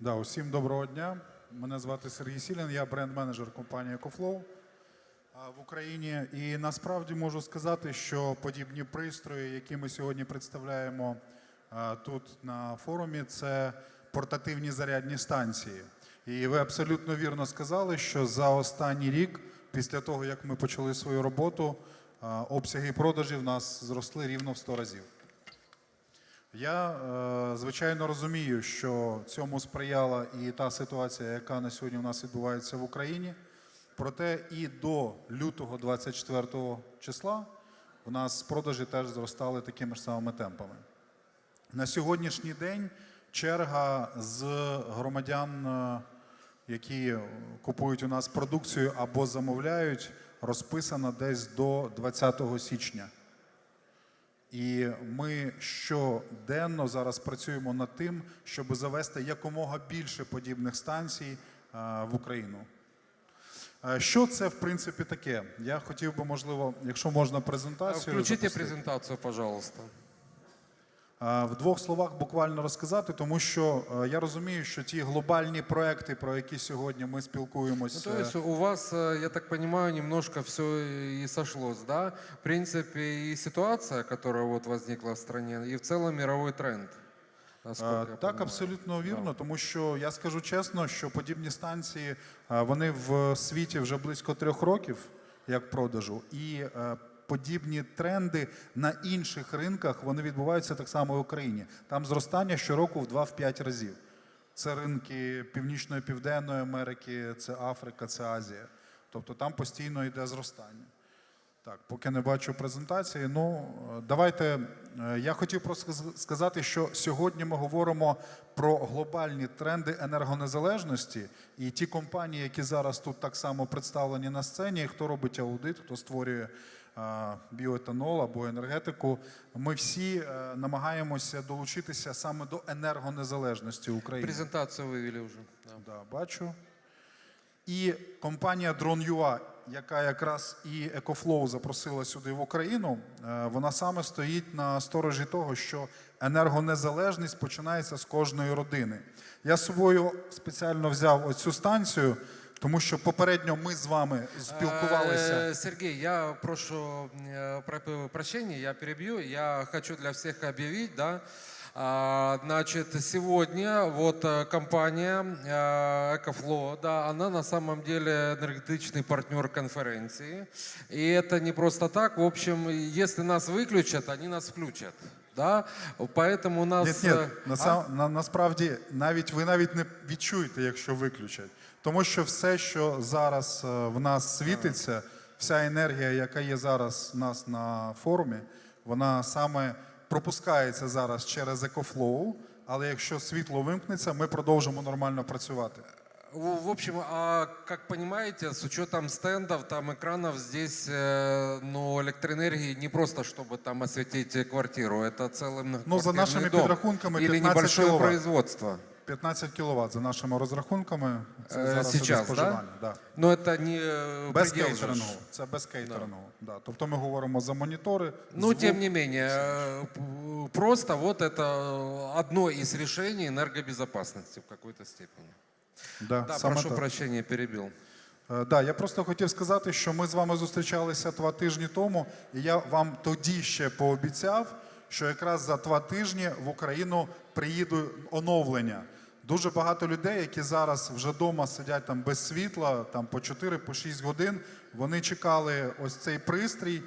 Да, усім доброго дня. Мене звати Сергій Сілін, я бренд-менеджер компанії EcoFlow в Україні. І насправді можу сказати, що подібні пристрої, які ми сьогодні представляємо тут на форумі, це портативні зарядні станції. І ви абсолютно вірно сказали, що за останній рік, після того як ми почали свою роботу, обсяги продажів нас зросли рівно в 100 разів. Я е, звичайно розумію, що цьому сприяла і та ситуація, яка на сьогодні у нас відбувається в Україні. Проте і до лютого 24 числа у нас продажі теж зростали такими ж самими темпами. На сьогоднішній день черга з громадян, е, які купують у нас продукцію або замовляють, розписана десь до 20 січня. І ми щоденно зараз працюємо над тим, щоб завести якомога більше подібних станцій в Україну. Е, Що це в принципі таке? Я хотів би, можливо, якщо можна, презентацію. Включите запустити. презентацію, пожалуйста. А, В двох словах буквально розказати, тому що е, я розумію, що ті глобальні проекти, про які сьогодні ми Ну, спілкуємось, то е, есть у вас, я так понимаю, немножко все и сошлось, да? В принципе, и ситуация, которая вот возникла в стране, и в целом мировой тренд. Е, я Так, абсолютно вірно, тому що я скажу чесно, що подібні станції е, вони в світі вже близько трьох років як продажу, і е, подібні тренди на інших ринках вони відбуваються так само в Україні. Там зростання щороку в 2-5 разів. Це ринки Північної Південної Америки, це Африка, це Азія. Тобто там постійно йде зростання. Так, поки не бачу презентації. Ну, е, давайте. е, Я хотів просто сказати, що сьогодні ми говоримо про глобальні тренди енергонезалежності, і ті компанії, які зараз тут так само представлені на сцені, хто робить аудит, хто створює біоетанол або енергетику, ми всі е, намагаємося долучитися саме до енергонезалежності України. Презентацию вывели уже. да. Бачу. І компанія Drone.ua, яка якраз і EcoFlow запросила сюди в Україну, е, вона саме стоїть на сторожі того, що енергонезалежність починається з кожної родини. Я з собою спеціально взяв оцю станцію, тому що попередньо ми з вами спілкувалися. Э, Сергей, я прошу э, про- прощения, я перебью. Я хочу для всех объявить, да. А, Значит, сегодня вот э, компания э, EcoFlow, да, она на самом деле энергетичный партнер конференции. И это не просто так. В общем, если нас выключат, они нас включат. Да? Поэтому у нас... Ні, ні, э, на, а? сам- на, насправді навіть ви навіть не відчуєте, якщо виключать. Тому що все, що зараз е, в нас світиться, вся енергія, яка є зараз у нас на форумі, вона саме пропускається зараз через EcoFlow, але якщо світло вимкнеться, ми продовжимо нормально працювати. В в общем, а как понимаете, с учетом стендов, там экранов, здесь, э, ну, электроэнергии не просто, чтобы там осветить э, квартиру, это целый Ну, за многоквартирный нашими дом. підрахунками, Или 15 небольшое киловатт. производство. 15 кВт за нашими розрахунками. Це Е, зараз іде сейчас, споживання. Да? Но это не э, Без предел же кейтерингу. ж. Це без кейтерингу. Да. Тобто ми говоримо за монітори. Ну, звук. тем не менее, э, п- просто вот это одно из решений энергобезопасности в какой-то степени. Да, Да, саме прошу так. прощения, перебил. Е, Да, я просто хотів сказати, що ми з вами зустрічалися два тижні тому, і я вам тоді ще пообіцяв, що якраз за два тижні в Україну приїде оновлення. Дуже багато людей, які зараз вже вдома сидять там без світла, там по 4 по 6 годин. Вони чекали ось цей пристрій.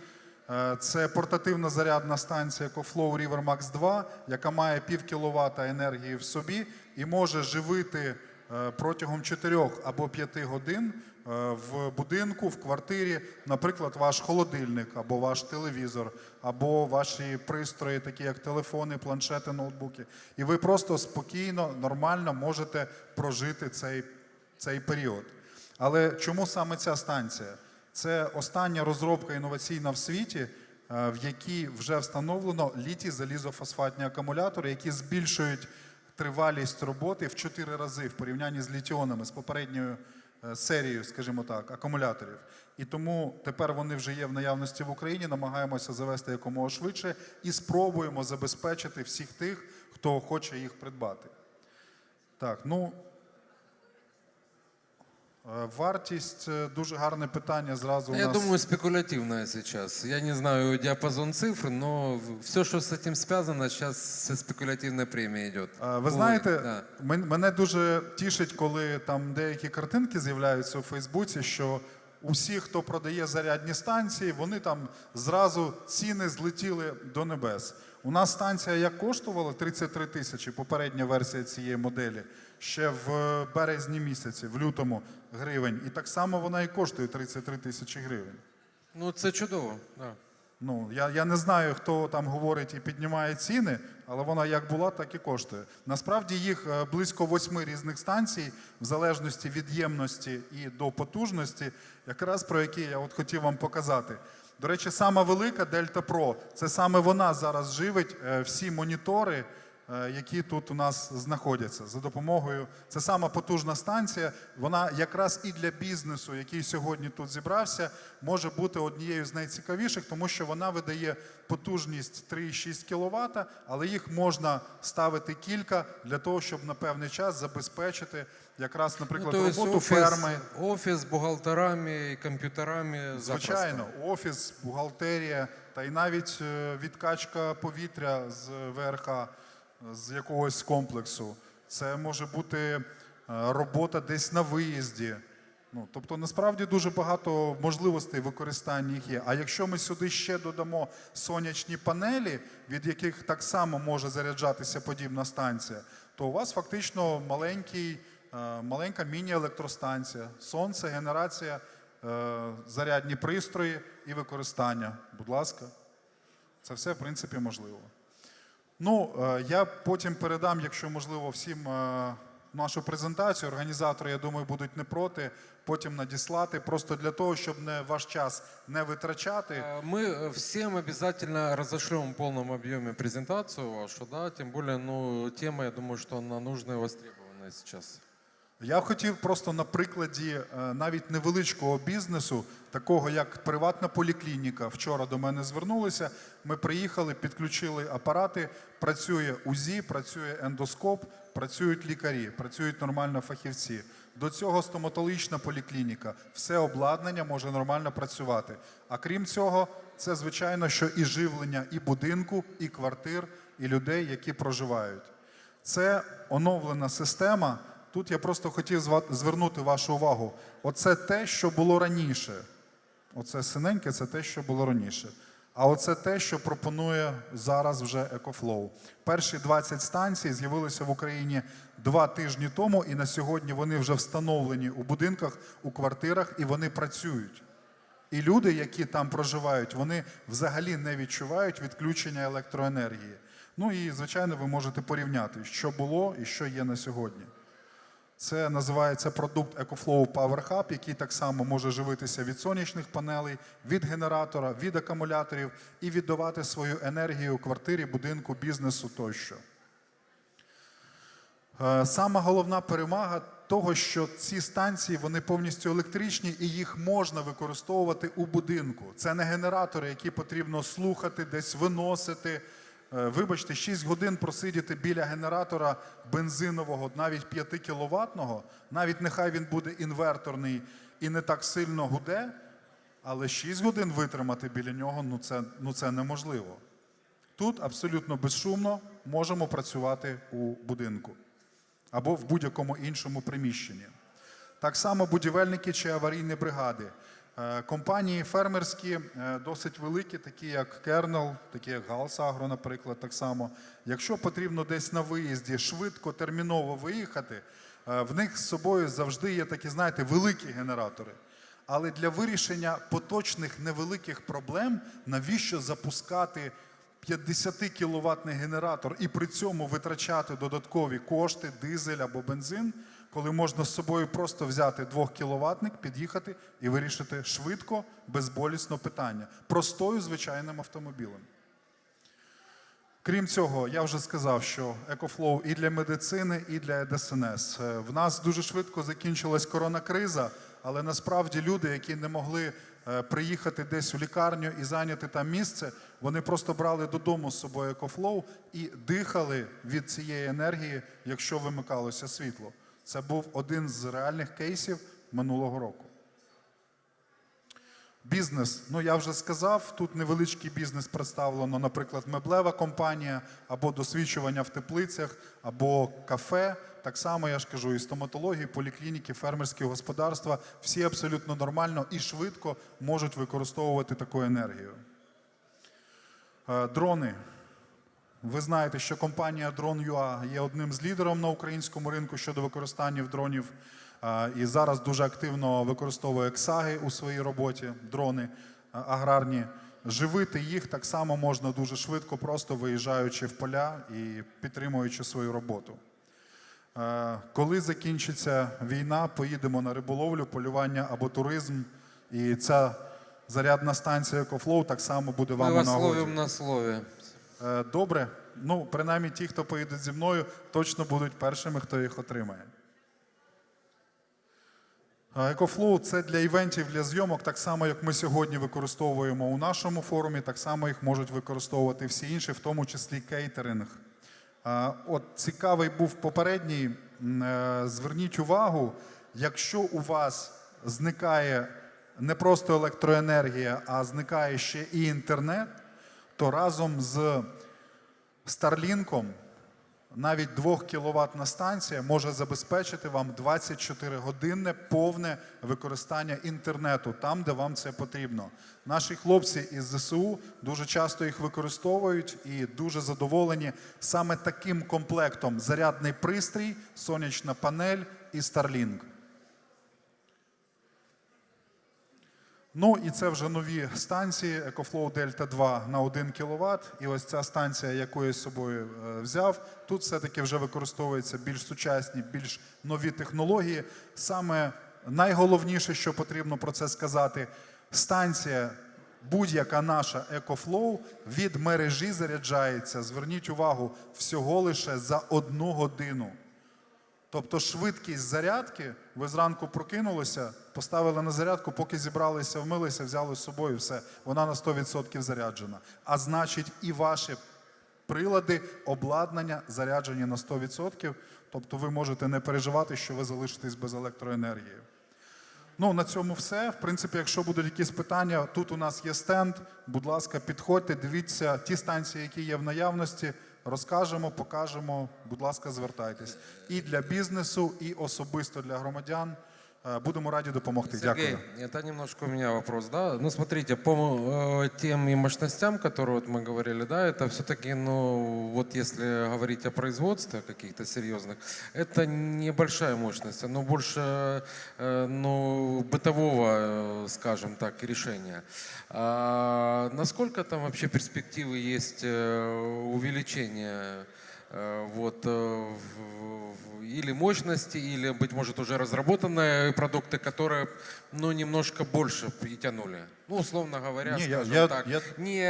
Е, Це портативна зарядна станція EcoFlow River Max 2, яка має пів кіловата енергії в собі і може живити е, протягом 4 або 5 годин в будинку, в квартирі, наприклад, ваш холодильник, або ваш телевізор, або ваші пристрої, такі як телефони, планшети, ноутбуки. І ви просто спокійно, нормально можете прожити цей, цей період. Але чому саме ця станція? Це остання розробка інноваційна в світі, е, в якій вже встановлено літій залізофосфатні акумулятори, які збільшують тривалість роботи в 4 рази в порівнянні з літіонами, з попередньою е, серією, скажімо так, акумуляторів. І тому тепер вони вже є в наявності в Україні. Намагаємося завести якомога швидше і спробуємо забезпечити всіх тих, хто хоче їх придбати. Так, ну. Е, Вартість е, дуже гарне питання зразу у Я нас. думаю, спекулятивная сейчас. Я не знаю диапазон цифр, но все, что с этим связано, сейчас со спекулятивной премией идет. Е, Ви Ой, знаєте, да. мене дуже тішить, коли там деякі картинки з'являються у Фейсбуці, що усі, хто продає зарядні станції, вони там зразу ціни злетіли до небес. У нас станція як коштувала 33 тисячі, попередня версія цієї моделі, ще в березні місяці, в лютому гривень. І так само вона і коштує 33 тисячі гривень. Ну, це чудово. Да. Ну, я, я не знаю, хто там говорить і піднімає ціни, але вона як була, так і коштує. Насправді їх е, близько восьми різних станцій, в залежності від ємності і до потужності, якраз про які я от хотів вам показати. До речі, сама велика Delta Pro, це саме вона зараз живить е, всі монітори, які тут у нас знаходяться за допомогою. Це сама потужна станція. Вона якраз і для бізнесу, який сьогодні тут зібрався, може бути однією з найцікавіших, тому що вона видає потужність 3,6 кВт, але їх можна ставити кілька для того, щоб на певний час забезпечити якраз, наприклад, Ну, роботу офис, ферми. офис з бухгалтерами, комп'ютерами. Звичайно, офіс, бухгалтерія та й навіть е, відкачка повітря з ВРХ, е, з якогось комплексу. Це може бути е, робота десь на виїзді. Ну, тобто, насправді дуже багато можливостей використання їх є. А якщо ми сюди ще додамо сонячні панелі, від яких так само може заряджатися подібна станція, то у вас фактично маленький, е, маленька міні-електростанція, сонце, генерація е, зарядні пристрої і використання. Будь ласка, це все в принципі можливо. Ну, е, я потім передам, якщо можливо, всім е, нашу презентацію. Організатори, я думаю, будуть не проти. Потім надіслати, просто для того, щоб не ваш час не витрачати. А, Мы э, всем обязательно разошлем в полном объеме презентацию вашу, да, тем более, ну, тема, я думаю, что она нужная и востребованная сейчас. Я хотів просто на прикладі е, навіть невеличкого бізнесу, такого як приватна поліклініка. Вчора до мене звернулися. Ми приїхали, підключили апарати. Працює УЗІ, працює ендоскоп, працюють лікарі, працюють нормально фахівці. До цього стоматологічна поліклініка. Все обладнання може нормально працювати. А крім цього, це звичайно, що і живлення, і будинку, і квартир, і людей, які проживають. Це оновлена система. Тут я просто хотів звернути вашу увагу. Оце те, що було раніше. Оце синеньке, це те, що було раніше. А оце те, що пропонує зараз вже EcoFlow. Перші 20 станцій з'явилися в Україні два тижні тому, і на сьогодні вони вже встановлені у будинках, у квартирах, і вони працюють. І люди, які там проживають, вони взагалі не відчувають відключення електроенергії. Ну і, звичайно, ви можете порівняти, що було і що є на сьогодні. Це називається продукт EcoFlow Power Hub, який так само може живитися від сонячних панелей, від генератора, від акумуляторів і віддавати свою енергію квартирі, будинку, бізнесу тощо. Е, Сама головна перемага того, що ці станції вони повністю електричні і їх можна використовувати у будинку. Це не генератори, які потрібно слухати, десь виносити. Е, Вибачте, 6 годин просидіти біля генератора бензинового, навіть 5 кіловатного, навіть нехай він буде інверторний і не так сильно гуде, але 6 годин витримати біля нього ну це, ну це неможливо. Тут абсолютно безшумно можемо працювати у будинку або в будь-якому іншому приміщенні. Так само будівельники чи аварійні бригади. Е, Компанії фермерські е, досить великі, такі як Кернел, такі як Галс Агро, наприклад, так само. Якщо потрібно десь на виїзді швидко, терміново виїхати, е, в них з собою завжди є такі, знаєте, великі генератори. Але для вирішення поточних невеликих проблем навіщо запускати 50 кіловатний генератор і при цьому витрачати додаткові кошти, дизель або бензин, коли можна з собою просто взяти 2 кіловатник, під'їхати і вирішити швидко, безболісно питання простою звичайним автомобілем. Крім цього, я вже сказав, що EcoFlow і для медицини, і для ДСНС. Е, В нас дуже швидко закінчилась коронакриза, але насправді люди, які не могли е, приїхати десь у лікарню і зайняти там місце, вони просто брали додому з собою екофлоу і дихали від цієї енергії, якщо вимикалося світло. Це був один з реальних кейсів минулого року. Бізнес, ну я вже сказав, тут невеличкий бізнес представлено, наприклад, меблева компанія, або досвідчування в теплицях, або кафе. Так само я ж кажу, і стоматології, поліклініки, фермерські господарства всі абсолютно нормально і швидко можуть використовувати таку енергію. Е, Дрони. Ви знаєте, що компанія Drone.ua є одним з лідерів на українському ринку щодо використання дронів. І зараз дуже активно використовує КСАГи у своїй роботі, дрони аграрні. Живити їх так само можна дуже швидко, просто виїжджаючи в поля і підтримуючи свою роботу. Коли закінчиться війна, поїдемо на риболовлю, полювання або туризм. І ця зарядна станція EcoFlow так само буде вам у вас нагоді. ловим на слове. Е, Добре. Ну, принаймні ті, хто поїде зі мною, точно будуть першими, хто їх отримає. Е, EcoFlow – це для івентів, для зйомок, так само, як ми сьогодні використовуємо у нашому форумі, так само їх можуть використовувати всі інші, в тому числі кейтеринг. Е, От цікавий був попередній. Е, Зверніть увагу, якщо у вас зникає не просто електроенергія, а зникає ще і інтернет, то разом з Starlink навіть 2 кВт станція може забезпечити вам 24 годинне повне використання інтернету там, де вам це потрібно. Наші хлопці із ЗСУ дуже часто їх використовують і дуже задоволені саме таким комплектом: зарядний пристрій, сонячна панель і Starlink. Ну і це вже нові станції EcoFlow Delta 2 на 1 кВт. І ось ця станція, яку я з собою е, взяв, тут все-таки вже використовуються більш сучасні, більш нові технології. Саме найголовніше, що потрібно про це сказати, станція. Будь-яка наша EcoFlow від мережі заряджається. Зверніть увагу, всього лише за одну годину. Тобто швидкість зарядки, ви зранку прокинулися, поставили на зарядку, поки зібралися, вмилися, взяли з собою все. Вона на 100% заряджена. А значить, і ваші прилади, обладнання заряджені на 100%. Тобто ви можете не переживати, що ви залишитесь без електроенергії. Ну, на цьому все. В принципі, якщо будуть якісь питання, тут у нас є стенд. Будь ласка, підходьте, дивіться ті станції, які є в наявності. Розкажемо, покажемо. Будь ласка, звертайтесь. І для бізнесу, і особисто для громадян. Е, Будемо раді допомогти. Сергей, Дякую. это немножко у меня вопрос, да? Ну, смотрите, по э, тем и мощностям, которые вот мы говорили, да, это все-таки, ну, вот если говорить о производстве каких-то серьезных, это небольшая мощность, оно больше, э, ну, бытового, э, скажем так, решения. А насколько там вообще перспективы есть э, увеличения э, вот, э, в- в- или мощности, или, быть может, уже разработанные продукты, которые, ну, немножко больше и тянули. Ну, условно говоря, Не, я- скажем я- так, я- не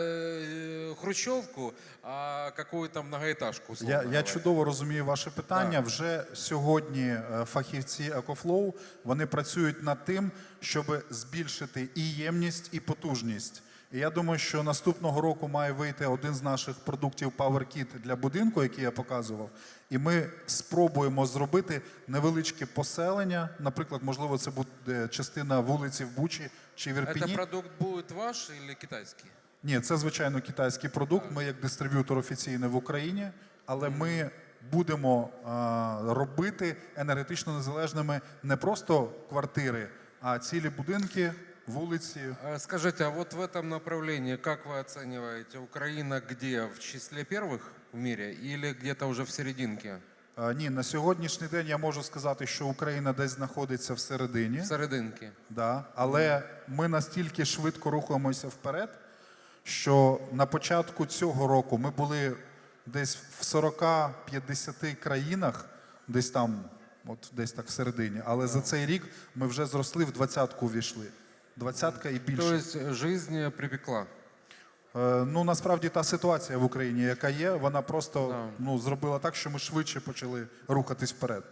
э, хрущевку, а какую-то многоэтажку, условно Я, я говоря. чудово розумію ваше питання. Вже сьогодні е, фахівці EcoFlow вони працюють над тим, щоб збільшити і ємність, і потужність. І я думаю, що наступного року має вийти один з наших продуктів PowerKit для будинку, який я показував. І ми спробуємо зробити невеличке поселення. Наприклад, можливо, це буде частина вулиці в Бучі чи в Ірпіні. Это продукт будет ваш или китайский? Ні, це звичайно китайський продукт. Ми як дистриб'ютор офіційний в Україні, але ми будемо а, робити енергетично незалежними не просто квартири, а цілі будинки, вулиці. А Скажите, а вот в этом направлении, как вы оцениваете, Украина где? В числе первых в мире или где-то уже в серединке? А, ні, на сьогоднішній день я можу сказати, що Україна десь знаходиться всередині. В серединке. Да, але ми настільки швидко рухаємося вперед, що на початку цього року ми були десь в 40-50 країнах, десь там, от десь так всередині. Але за цей рік ми вже зросли в двадцятку увійшли. Двадцятка і більше. Тобто есть э, припекла. Е, Ну насправді та ситуація в Україні, яка є, вона просто Да. ну, зробила так, що ми швидше почали рухатись вперед.